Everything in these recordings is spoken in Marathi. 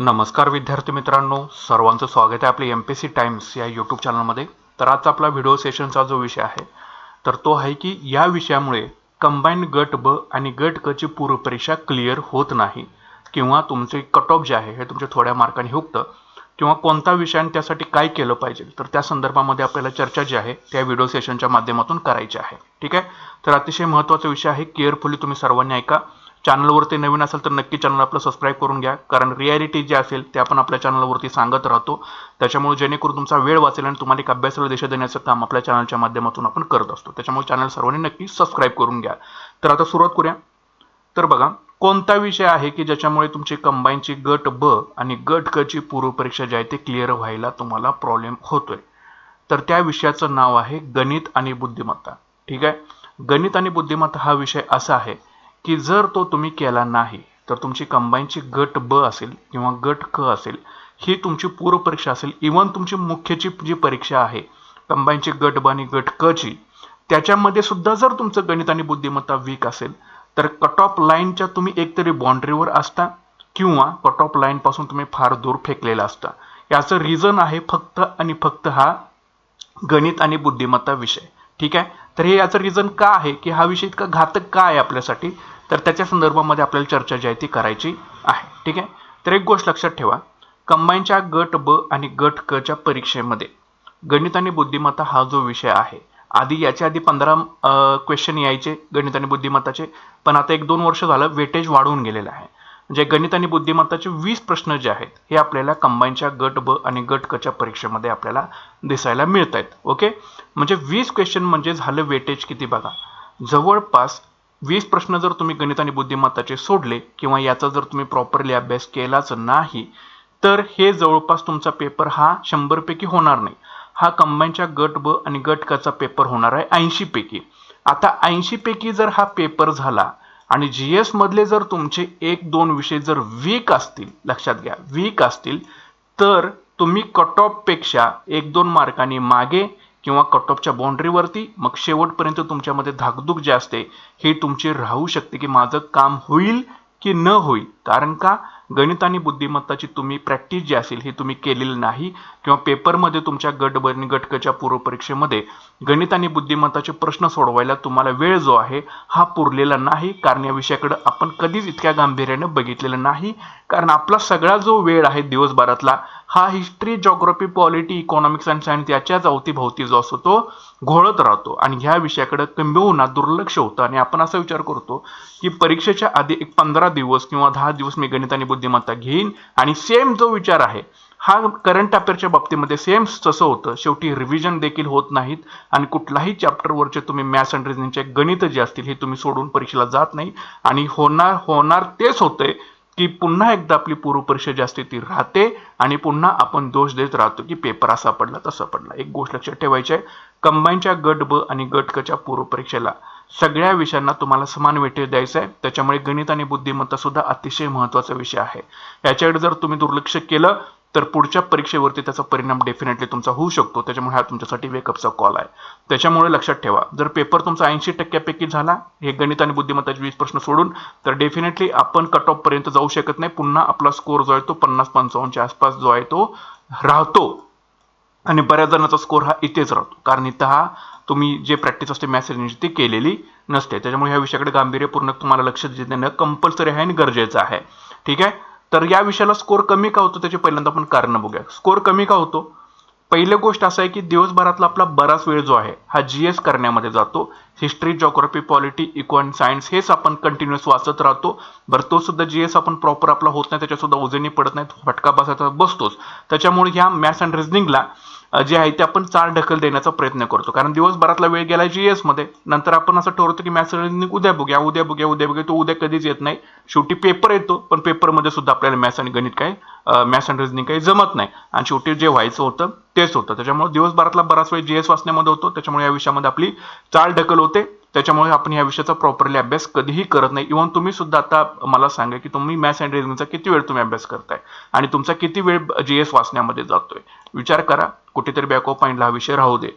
नमस्कार विद्यार्थी मित्रांनो सर्वांचं स्वागत आहे आपले एम पी सी टाइम्स या यूट्यूब चॅनलमध्ये तर आजचा आपला व्हिडिओ सेशनचा जो विषय आहे तर तो आहे की या विषयामुळे कंबाईंड गट ब आणि गट क ची पूर्वपरीक्षा क्लिअर होत नाही. किंवा तुमचे कट ऑफ जे आहे हे तुमच्या थोड्या मार्काने हुकतं. किंवा कोणता विषय आणि त्यासाठी काय केलं पाहिजे तर त्या संदर्भामध्ये आपल्याला चर्चा जी आहे त्या व्हिडिओ सेशनच्या माध्यमातून करायची आहे. ठीक आहे? तर अतिशय महत्त्वाचा विषय आहे केअरफुली तुम्ही सर्वांनी ऐका. चॅनलवरती नवीन असेल तर नक्की चॅनल आपलं सबस्क्राईब करून घ्या. कारण रियालिटी जे असेल ते आपण आपल्या चॅनलवरती सांगत राहतो. त्याच्यामुळे जेणेकरून तुमचा वेळ वाचेल आणि तुम्हाला एक अभ्यासाला दिशा देण्याचं काम आपल्या चॅनलच्या माध्यमातून आपण करत असतो. त्याच्यामुळे चॅनल सर्वांनी नक्की सबस्क्राईब करून घ्या. तर आता सुरुवात करूया. तर बघा कोणता विषय आहे की ज्याच्यामुळे तुमची कंबाईनची गट ब आणि गट क ची पूर्वपरीक्षा जी आहे ते क्लिअर व्हायला तुम्हाला प्रॉब्लेम होतोय? तर त्या विषयाचं नाव आहे गणित आणि बुद्धिमत्ता. ठीक आहे? गणित आणि बुद्धिमत्ता हा विषय असा आहे की जर तो तुम्ही केला नाही तर तुमची कंबाईनची गट ब असेल किंवा गट क असेल ही तुमची पूर्वपरीक्षा असेल. इवन तुमची मुख्यची जी परीक्षा आहे कंबाईनची गट ब आणि गट क ची त्याच्यामध्ये सुद्धा जर तुमचं गणित आणि बुद्धिमत्ता वीक असेल तर कट ऑफ लाईनच्या तुम्ही एकतरी बाउंड्रीवर असता किंवा कट ऑफ लाईन पासून तुम्ही फार दूर फेकलेला असता. याचं रिझन आहे फक्त आणि फक्त हा गणित आणि बुद्धिमत्ता विषय. ठीक आहे? तर हे याचं रिझन का आहे? की हा विषय इतका घातक का आहे आपल्यासाठी? तर त्याच्या संदर्भामध्ये आपल्याला चर्चा जी आहे ती करायची आहे. ठीक आहे? तर एक गोष्ट लक्षात ठेवा. कंबाईनच्या गट ब आणि गट क च्या परीक्षेमध्ये गणित आणि बुद्धिमत्ता हा जो विषय आहे आधी याच्या आधी पंधरा क्वेश्चन यायचे गणित आणि बुद्धिमत्ताचे. पण आता एक दोन वर्ष झालं वेटेज वाढवून गेलेलं आहे. म्हणजे गणित आणि बुद्धिमत्ताचे वीस प्रश्न जे आहेत हे आपल्याला कंबाईनच्या गट ब आणि गट कच्या परीक्षेमध्ये आपल्याला दिसायला मिळत आहेत ओके म्हणजे वीस क्वेश्चन म्हणजे झालं वेटेज किती बघा? जवळपास वीस प्रश्न जर तुम्ही गणित आणि बुद्धिमत्ताचे सोडले किंवा याचा जर तुम्ही प्रॉपरली अभ्यास केलाच नाही तर हे जवळपास तुमचा पेपर हा शंभरपैकी होणार नाही. हा कंबाईनच्या गट ब आणि गट कचा पेपर होणार आहे ऐंशीपैकी आता ऐंशीपैकी जर हा पेपर झाला आणि जी एस मधले जर तुमचे एक दोन विषय जर वीक असतील लक्षात घ्या वीक असतील तर तुम्ही कट ऑफपेक्षा एक दोन मार्कांनी मागे किंवा कट ऑफच्या बाउंड्रीवरती मग शेवटपर्यंत तुमच्यामध्ये धाकधूक जे असते हे तुमची राहू शकते की माझं काम होईल की न होईल. कारण का? गणित आणि बुद्धिमत्ताची तुम्ही प्रॅक्टिस जी असेल ही तुम्ही केलेली नाही किंवा पेपरमध्ये तुमच्या गट ब गटकच्या पूर्वपरीक्षेमध्ये गणित आणि बुद्धिमत्ताचे प्रश्न सोडवायला तुम्हाला वेळ जो आहे हा पुरलेला नाही. कारण या विषयाकडे आपण कधीच इतक्या गांभीर्याने बघितलेलं नाही. कारण आपला सगळा जो वेळ आहे दिवसभरातला हा history geography polity economics and science याच्याच अवतीभोवती जो असतो तो घोळत राहतो. आणि ह्या विषयाकडे किंबहुना दुर्लक्ष होतं. आणि आपण असा विचार करतो की परीक्षेच्या आधी एक पंधरा दिवस किंवा दहा दिवस मी गणित आणि बुद्धिमत्ता घेईन आणि सेम जो विचार आहे हा करंट अफेअरच्या बाबतीमध्ये सेम तसं होतं. शेवटी रिव्हिजन देखील होत नाहीत आणि कुठलाही चॅप्टरवरचे तुम्ही मॅथ्स अँड रिझनिंगचे गणित जे असतील हे तुम्ही सोडून परीक्षेला जात नाही. आणि होणार होणार तेच होतंय की पुन्हा एकदा आपली पूर्वपरीक्षा जी असते ती राहते आणि पुन्हा आपण दोष देत राहतो की पेपर असा पडला तसा पडला. एक गोष्ट लक्षात ठेवायची आहे. कंबाईनच्या गट ब आणि गट कच्या पूर्वपरीक्षेला सगळ्या विषयांना तुम्हाला समान वेटेज द्यायचं आहे त्याच्यामुळे गणित आणि बुद्धिमत्ता सुद्धा अतिशय महत्त्वाचा विषय आहे. याच्याकडे जर तुम्ही दुर्लक्ष केलं तर पुढच्या परीक्षेवरती त्याचा परिणाम डेफिनेटली तुमचा होऊ शकतो. त्याच्यामुळे हा तुमच्यासाठी वेकअपचा कॉल आहे. त्याच्यामुळे लक्षात ठेवा जर पेपर तुमचा ऐंशी टक्क्यापैकी झाला हे गणित आणि बुद्धिमत्ताचे वीस प्रश्न सोडून तर डेफिनेटली आपण कट ऑफ पर्यंत जाऊ शकत नाही. पुन्हा आपला स्कोर जो आहे तो पन्नास पंचावन्नच्या आसपास जो आहे तो राहतो. आणि बऱ्याच जणांचा स्कोर हा इथेच राहतो. कारण इथं हा तुम्ही जे प्रॅक्टिस असते मॅसेज ती केलेली नसते. त्याच्यामुळे ह्या विषयाकडे गांभीर्यपूर्ण तुम्हाला लक्ष देणं कंपल्सरी आहे आणि गरजेचं आहे. ठीक आहे? तर या विषयाला स्कोर कमी का होतो त्याचे पहिल्यांदा आपण कारण बघूया. स्कोर कमी का होतो? पहिली गोष्ट असं आहे की दिवसभरातला आपला बराच वेळ जो आहे हा जी एस करण्यामध्ये जातो. History geography polity eco and science हेच आपण कंटिन्युअस वाचत राहतो. बरं तो सुद्धा जी एस आपण प्रॉपर आपला होत नाही त्याच्या सुद्धा उजनी पडत नाही फटका बसायचा बसतोच. त्याच्यामुळे ह्या मॅथ्स अँड रिझनिंगला जे आहे ते आपण चार ढकल देण्याचा प्रयत्न करतो. कारण दिवसभरातला वेळ गेला जी एसमध्ये नंतर आपण असं ठरवतो की मॅथ्स रिझनिंग उद्या बघूया उद्या बघूया उद्या बघूया. तो उद्या कधीच येत नाही. शेवटी पेपर येतो पण पेपरमध्ये सुद्धा आपल्याला मॅथ्स आणि गणित काय मॅथ्स अँड रिजनिंग काही जमत नाही. आणि शेवटी जे व्हायचं होतं तेच होतं. त्याच्यामुळे दिवसभरातला बराच वेळ जी एस वाचण्यामध्ये होतो. त्याच्यामुळे या विषयामध्ये आपली चाल ढकल होते. त्याच्यामुळे आपण या विषयाचा प्रॉपरली अभ्यास कधीही करत नाही. इव्हन तुम्ही सुद्धा आता मला सांगा की तुम्ही मॅथ्स अँड रिजनिंगचा किती वेळ तुम्ही अभ्यास करताय? आणि तुमचा किती वेळ जी एस वाचण्यामध्ये जातोय? विचार करा. कुठेतरी बॅक ऑफ माइंडला हा विषय राहू दे.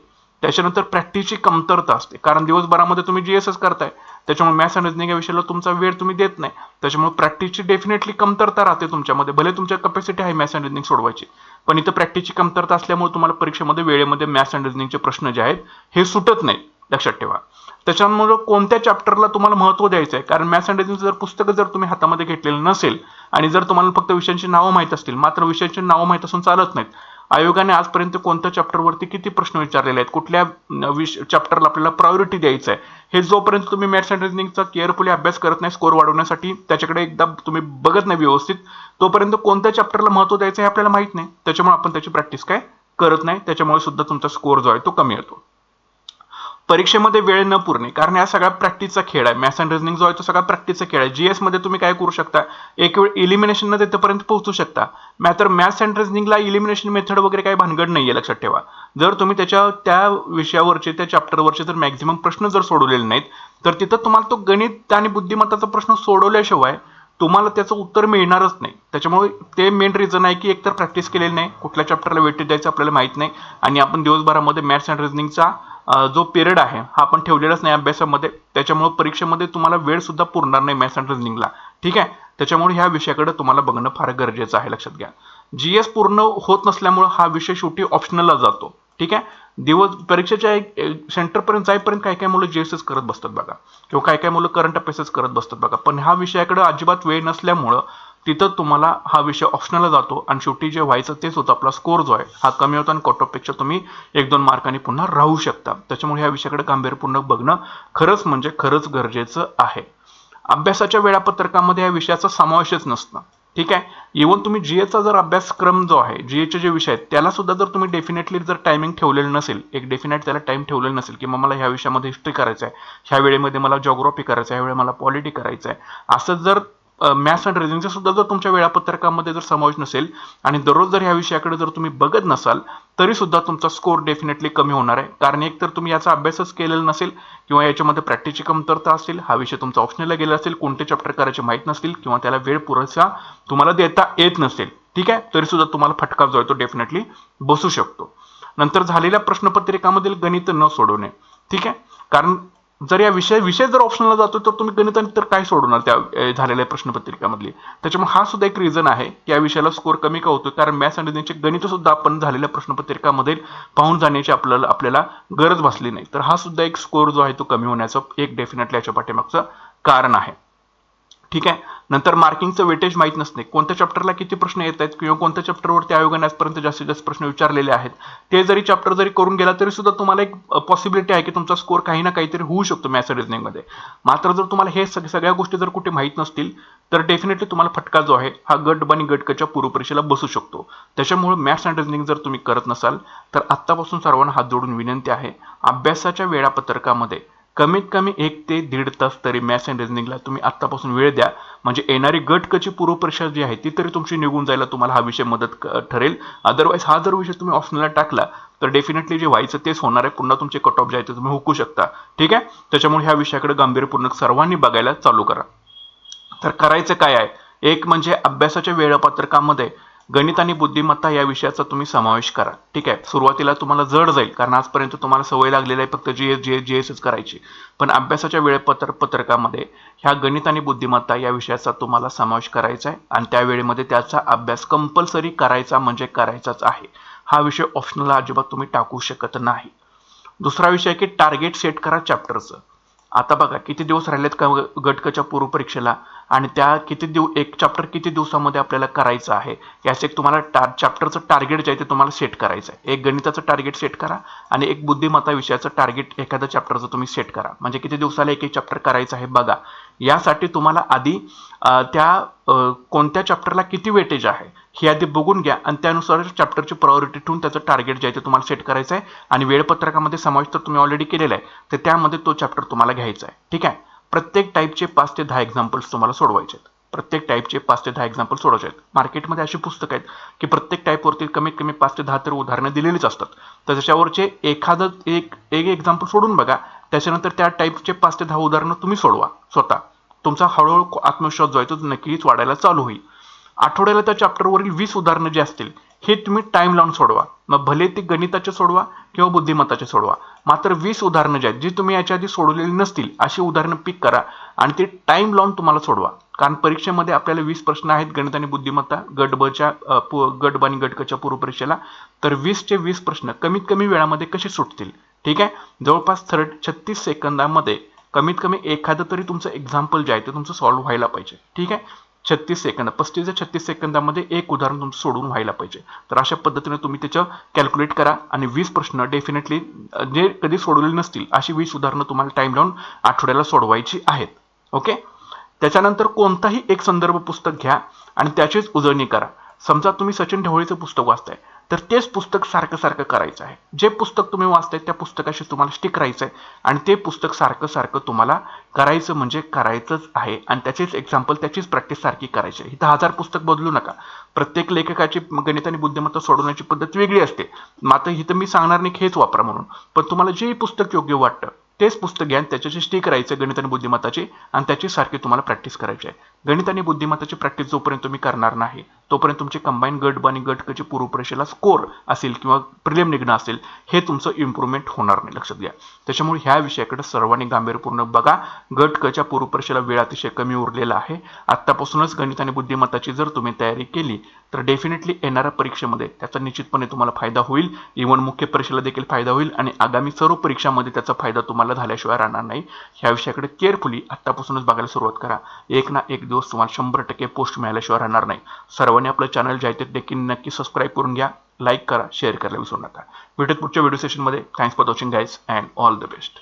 त्याच्यानंतर प्रॅक्टिसची कमतरता असते. कारण दिवसभरामध्ये तुम्ही जी एस एस करताय. त्याच्यामुळे मॅथ्स अँड रिजनिंग या विषयाला तुमचा वेळ तुम्ही देत नाही. त्याच्यामुळे प्रॅक्टिसची डेफिनेटली कमतरता राहते तुमच्यामध्ये. भले तुमच्या कपॅसिटी आहे मॅथ्स अँड रिजनिंग सोडवायची. पण इथं प्रॅक्टिसची कमतरता असल्यामुळे तुम्हाला परीक्षेमध्ये वेळेमध्ये मॅथ्स अँड रिजनिंगचे प्रश्न जे आहेत हे सुटत नाहीत. लक्षात ठेवा. त्याच्यामुळे कोणत्या चॅप्टरला तुम्हाला महत्त्व द्यायचं आहे कारण मॅथ्स अँड रिजनिंगचं जर पुस्तकं जर तुम्ही हातामध्ये घेतलेलं नसेल आणि जर तुम्हाला फक्त विषयांची नावं माहीत असतील मात्र विषयांची नावं माहीत असून चालत नाहीत आयोगाने आजपर्यंत कोणत्या चॅप्टरवरती किती प्रश्न विचारलेले आहेत कुठल्या विष चॅप्टरला आपल्याला प्रायोरिटी द्यायचं आहे हे जोपर्यंत तुम्ही मॅथ्स अँड रिजनिंगचा केअरफुली अभ्यास करत नाही स्कोर वाढवण्यासाठी त्याच्याकडे एकदा तुम्ही बघत नाही व्यवस्थित तोपर्यंत कोणत्या चॅप्टरला महत्त्व द्यायचं हे आपल्याला माहीत नाही. त्याच्यामुळे आपण त्याची प्रॅक्टिस काय? करत नाही. त्याच्यामुळे सुद्धा तुमचा स्कोर जो आहे तो कमी येतो परीक्षेमध्ये वेळ न पुरणे. कारण हा सगळा प्रॅक्टिसचा खेळ आहे. मॅथ्स अँड रिजनिंग जो आहे तो सगळा प्रॅक्टिसचा खेळ आहे. जी एसमध्ये तुम्ही काय करू शकता? एक वेळ इलिमिनेशन न तिथपर्यंत पोहोचू शकता. मात्र मॅथ्स अँड रिजनिंगला इलिमिनेशन मेथड वगैरे काही भानगड नाही आहे लक्षात ठेवा. जर तुम्ही त्याच्या त्या विषयावरचे त्या चॅप्टरवरचे जर मॅक्झिमम प्रश्न जर सोडवलेले नाहीत तर तिथं तुम्हाला तो गणित आणि बुद्धिमत्ताचा प्रश्न सोडवल्याशिवाय तुम्हाला त्याचं उत्तर मिळणारच नाही. त्याच्यामुळे ते मेन रिझन आहे की एकतर प्रॅक्टिस केलेली नाही. कुठल्या चॅप्टरला वेटेज द्यायचं आपल्याला माहीत नाही. आणि आपण दिवसभरामध्ये मॅथ्स अँड रिजनिंगचा जो पिरियड आहे हा आपण ठेवलेलाच नाही अभ्यासामध्ये. त्याच्यामुळे परीक्षेमध्ये तुम्हाला वेळ सुद्धा पुरणार नाही मॅथ्स अँड रिजनिंगला ठीक आहे? त्याच्यामुळे ह्या विषयाकडे तुम्हाला बघणं फार गरजेचं आहे लक्षात घ्या. जी एस पूर्ण होत नसल्यामुळे हा विषय शेवटी ऑप्शनलला जातो. ठीक आहे? दिवस परीक्षेच्या सेंटरपर्यंत जाईपर्यंत काय काय मुलं जीएसएस करत बसतात बघा. किंवा काय काय मुलं करंट अफेअर्स करत बसतात बघा. पण ह्या विषयाकडे अजिबात वेळ नसल्यामुळं तिथं तुम्हाला हा विषय ऑप्शनल जातो आणि शेवटी जे व्हायचं तेच होतं. आपला स्कोर जो आहे हा कमी होता आणि कॉटॉपपेक्षा तुम्ही एक दोन मार्कांनी पुन्हा राहू शकता. त्याच्यामुळे ह्या विषयाकडे गांभीर्यपूर्ण बघणं खरंच म्हणजे खरंच गरजेचं आहे. अभ्यासाच्या वेळापत्रकामध्ये या विषयाचा समावेशच नसतं ठीक आहे? इव्हन तुम्ही जी एचा जर अभ्यासक्रम जो आहे जी एचे जे विषय आहेत त्याला सुद्धा जर तुम्ही डेफिनेटली जर टायमिंग ठेवलेलं नसेल एक डेफिनेट त्याला टाइम ठेवलेलं नसेल की मला ह्या विषयामध्ये हिस्ट्री करायचं आहे ह्या वेळेमध्ये मला जॉग्रॉफी करायचं आहे ह्या वेळेला मला पॉलिटी करायचं आहे असं जर मॅथ्स अँड रिझनिंगचा सुद्धा जर तुमच्या वेळापत्रकामध्ये जर समावेश नसेल आणि दररोज जर ह्या विषयाकडे जर तुम्ही बघत नसाल तरी सुद्धा तुमचा स्कोर डेफिनेटली कमी होणार आहे. कारण एक तर तुम्ही याचा अभ्यासच केलेला नसेल किंवा याच्यामध्ये प्रॅक्टिसची कमतरता असेल हा विषय तुमचा ऑप्शनला गेला असेल कोणते चॅप्टर करायचे माहीत नसतील किंवा त्याला वेळ पुरेसा तुम्हाला देता येत नसेल ठीक आहे? तरी सुद्धा तुम्हाला फटका जो आहे तो डेफिनेटली बसू शकतो. नंतर झालेल्या प्रश्नपत्रिकामधील गणित न सोडवणे ठीक आहे? कारण जर या विषय विषय जर ऑप्शनला जातो तर तुम्ही गणिताने तर काय सोडवणार त्या झालेल्या प्रश्नपत्रिकामधली? त्याच्यामुळे हा सुद्धा एक रिझन आहे की या विषयाला स्कोर कमी का होतो कारण मॅथ्स आणि त्यांचे गणित सुद्धा आपण झालेल्या प्रश्नपत्रिकामध्ये पाहून जाण्याची आपल्याला आपल्याला गरज भासली नाही. तर हा सुद्धा एक स्कोर जो आहे तो कमी होण्याचं एक डेफिनेटली याच्या पाठीमागचं कारण आहे. ठीक आहे? नंतर मार्किंगचं वेटेज माहीत नसते कोणत्या चॅप्टरला किती प्रश्न येत आहेत किंवा कोणत्या चॅप्टरवरती आयोगाने आजपर्यंत जास्तीत जास्त प्रश्न विचारलेले आहेत? ते जरी चॅप्टर जरी करून गेला तरी सुद्धा तुम्हाला एक पॉसिबिलिटी आहे की तुमचा स्कोर काही ना काहीतरी होऊ शकतो मॅथ्स रिजनिंगमध्ये मात्र जर तुम्हाला हे सगळ्या गोष्टी जर कुठे माहीत नसतील तर डेफिनेटली तुम्हाला फटका जो आहे हा गट आणि गटकच्या पूर्वपरीक्षेला बसू शकतो. त्याच्यामुळे मॅथ्स अँड रिजनिंग जर तुम्ही करत नसाल तर आत्तापासून सर्वांना हात जोडून विनंती आहे अभ्यासाच्या वेळापत्रकामध्ये कमीत कमी एक ते दीड तास तरी मॅथ्स अँड रिजनिंगला तुम्ही आत्तापासून वेळ द्या. म्हणजे येणारी गटकची पूर्वपरीक्षा जी आहे ती तरी तुमची निघून जायला तुम्हाला हा विषय मदत ठरेल. अदरवाईज हा जर विषय तुम्ही ऑप्शनला टाकला तर डेफिनेटली जे व्हायचं तेच होणार आहे. पुन्हा तुमचे कट ऑफ जे आहे ते तुम्ही हुकू शकता. ठीक आहे? त्याच्यामुळे ह्या विषयाकडे गांभीर्यपूर्ण सर्वांनी बघायला चालू करा. तर करायचं काय आहे? एक म्हणजे अभ्यासाच्या वेळापत्रकामध्ये गणित आणि बुद्धिमत्ता या विषयाचा तुम्ही समावेश करा. ठीक आहे? सुरुवातीला तुम्हाला जड जाईल कारण आजपर्यंत तुम्हाला सवय लागलेली आहे फक्त G S G S G such करायची. पण अभ्यासाच्या वेळेपत्र पत्रकामध्ये ह्या गणित आणि बुद्धिमत्ता या विषयाचा तुम्हाला समावेश करायचा आहे आणि त्या वेळेमध्ये त्याचा अभ्यास कंपल्सरी करायचा म्हणजे करायचाच आहे. हा विषय ऑप्शनला अजिबात तुम्ही टाकू शकत नाही. दुसरा विषय की टार्गेट सेट करा चॅप्टरचं आता बघा किती दिवस राहिलेत का गटकच्या पूर्वपरीक्षेला आणि त्या किती दिव एक चॅप्टर किती दिवसामध्ये आपल्याला करायचं आहे? याचं एक तुम्हाला टा चॅप्टरचं टार्गेट जे आहे ते तुम्हाला सेट करायचं आहे. एक गणिताचं टार्गेट सेट करा आणि एक बुद्धिमत्ता विषयाचं टार्गेट एखाद्या चॅप्टरचं तुम्ही सेट करा. म्हणजे किती दिवसाला एक एक चॅप्टर करायचं आहे बघा. यासाठी तुम्हाला आधी त्या कोणत्या चॅप्टरला किती वेटेज आहे हे आधी बघून घ्या. आणि त्यानुसार चॅप्टरची प्रायोरिटी ठेवून त्याचं टार्गेट जे आहे ते तुम्हाला सेट करायचं आहे. आणि वेळपत्रकामध्ये समावेश तर तुम्ही ऑलरेडी केलेला आहे. तर त्यामध्ये तो चॅप्टर तुम्हाला घ्यायचा आहे. ठीक आहे? प्रत्येक टाईपचे पाच ते दहा एक्झाम्पल्स तुम्हाला सोडवायचे आहेत. प्रत्येक टाईपचे पाच ते दहा एक्झाम्पल सोडवायचे आहेत. मार्केटमध्ये अशी पुस्तकं आहेत की प्रत्येक टाईपवरती कमीत कमी पाच ते दहा तर उदाहरणं दिलेलीच असतात. तर त्याच्यावरचे एखादं एक एक एक्झाम्पल सोडून बघा. त्याच्यानंतर त्या टाईपचे पाच ते दहा उदाहरणं तुम्ही सोडवा स्वतः. तुमचा हळूहळू आत्मविश्वास जो आहे तो नक्कीच वाढायला चालू होईल. आठवड्याला त्या चॅप्टरवरील वीस उदाहरणं जी असतील हे तुम्ही टाईम लावून सोडवा. मग भले ते गणिताचे सोडवा किंवा बुद्धिमत्ताचे सोडवा. मात्र वीस उदाहरणं जी आहेत जी तुम्ही याच्या आधी सोडवलेली नसतील अशी उदाहरणं पिक करा आणि ते टाईम लावून तुम्हाला सोडवा. कारण परीक्षेमध्ये आपल्याला वीस प्रश्न आहेत गणित आणि बुद्धिमत्ता गटबच्या पु- गट ब आणि गटकच्या पूर्वपरीक्षेला. तर वीसचे वीस प्रश्न कमीत कमी वेळामध्ये कसे सुटतील? ठीक आहे? जवळपास थर्ड छत्तीस सेकंदामध्ये कमीत कमी एखादं तरी तुमचं एक्झाम्पल जे आहे ते तुमचं सॉल्व्ह व्हायला पाहिजे. ठीक आहे? छत्तीस सेकंद पस्तीस ते छत्तीस सेकंदामध्ये एक उदाहरण तुमचं सोडून व्हायला पाहिजे. तर अशा पद्धतीने तुम्ही त्याचं कॅल्क्युलेट करा आणि वीस प्रश्न डेफिनेटली जे कधी सोडवलेले नसतील अशी वीस उदाहरणं तुम्हाला टाइम लावून आठवड्याला सोडवायची आहेत. ओके त्याच्यानंतर कोणताही एक संदर्भ पुस्तक घ्या आणि त्याचीच उजळणी करा. समजा तुम्ही सचिन ढवळीचं पुस्तक वाचताय. तर तेच पुस्तक सारखं सारखं करायचं आहे. जे पुस्तक तुम्ही वाचताय त्या पुस्तकाशी तुम्हाला स्टिक राहायचं आहे आणि ते पुस्तक सारखं सारखं तुम्हाला करायचं म्हणजे करायचंच आहे आणि त्याचेच एक्झाम्पल त्याचीच प्रॅक्टिस सारखी करायची आहे. इथं हजार पुस्तक बदलू नका. प्रत्येक लेखकाची गणित आणि बुद्धिमत्ता सोडवण्याची पद्धत वेगळी असते. मात्र इथं मी सांगणार नाही की हेच वापरा म्हणून. पण तुम्हाला जे पुस्तक योग्य वाटतं तेच पुस्तक घ्या त्याच्याशी स्टिक राहायचं गणित आणि बुद्धिमत्ताची आणि त्याची सारखी तुम्हाला प्रॅक्टिस करायची आहे. गणित आणि बुद्धिमत्ताची प्रॅक्टिस जोपर्यंत तुम्ही करणार नाही तोपर्यंत तुमचे कंबाईन गट ब आणि गट कचे स्कोर असेल किंवा प्रिलिम निघणं असेल हे तुमचं इम्प्रूव्हमेंट होणार नाही. लक्षात घ्या. त्याच्यामुळे ह्या विषयाकडे सर्वांनी गांभीर्यपूर्ण बघा. गट कच्या वेळ अतिशय कमी उरलेला आहे. आत्तापासूनच गणित आणि बुद्धिमत्ताची जर तुम्ही तयारी केली तर डेफिनेटली येणाऱ्या परीक्षेमध्ये त्याचा निश्चितपणे तुम्हाला फायदा होईल. E इव्हन मुख्य परीक्षेला देखील फायदा होईल आणि आगामी सर्व परीक्षामध्ये त्याचा फायदा तुम्हाला झाल्याशिवाय राहणार नाही. ह्या विषयाकडे केअरफुली आत्तापासूनच बघायला सुरुवात करा. एक ना एक दिवस तुम्हाला शंभर टक्के पोस्ट मिळाल्याशिवाय राहणार नाही. सर्वांनी आपलं चॅनल जे आहे ते देखील नक्की सबस्क्राईब करून घ्या. लाईक करा शेअर करायला विसरू नका. भेटत पुढच्या व्हिडिओ सेशनमध्ये thanks for watching guys and all the best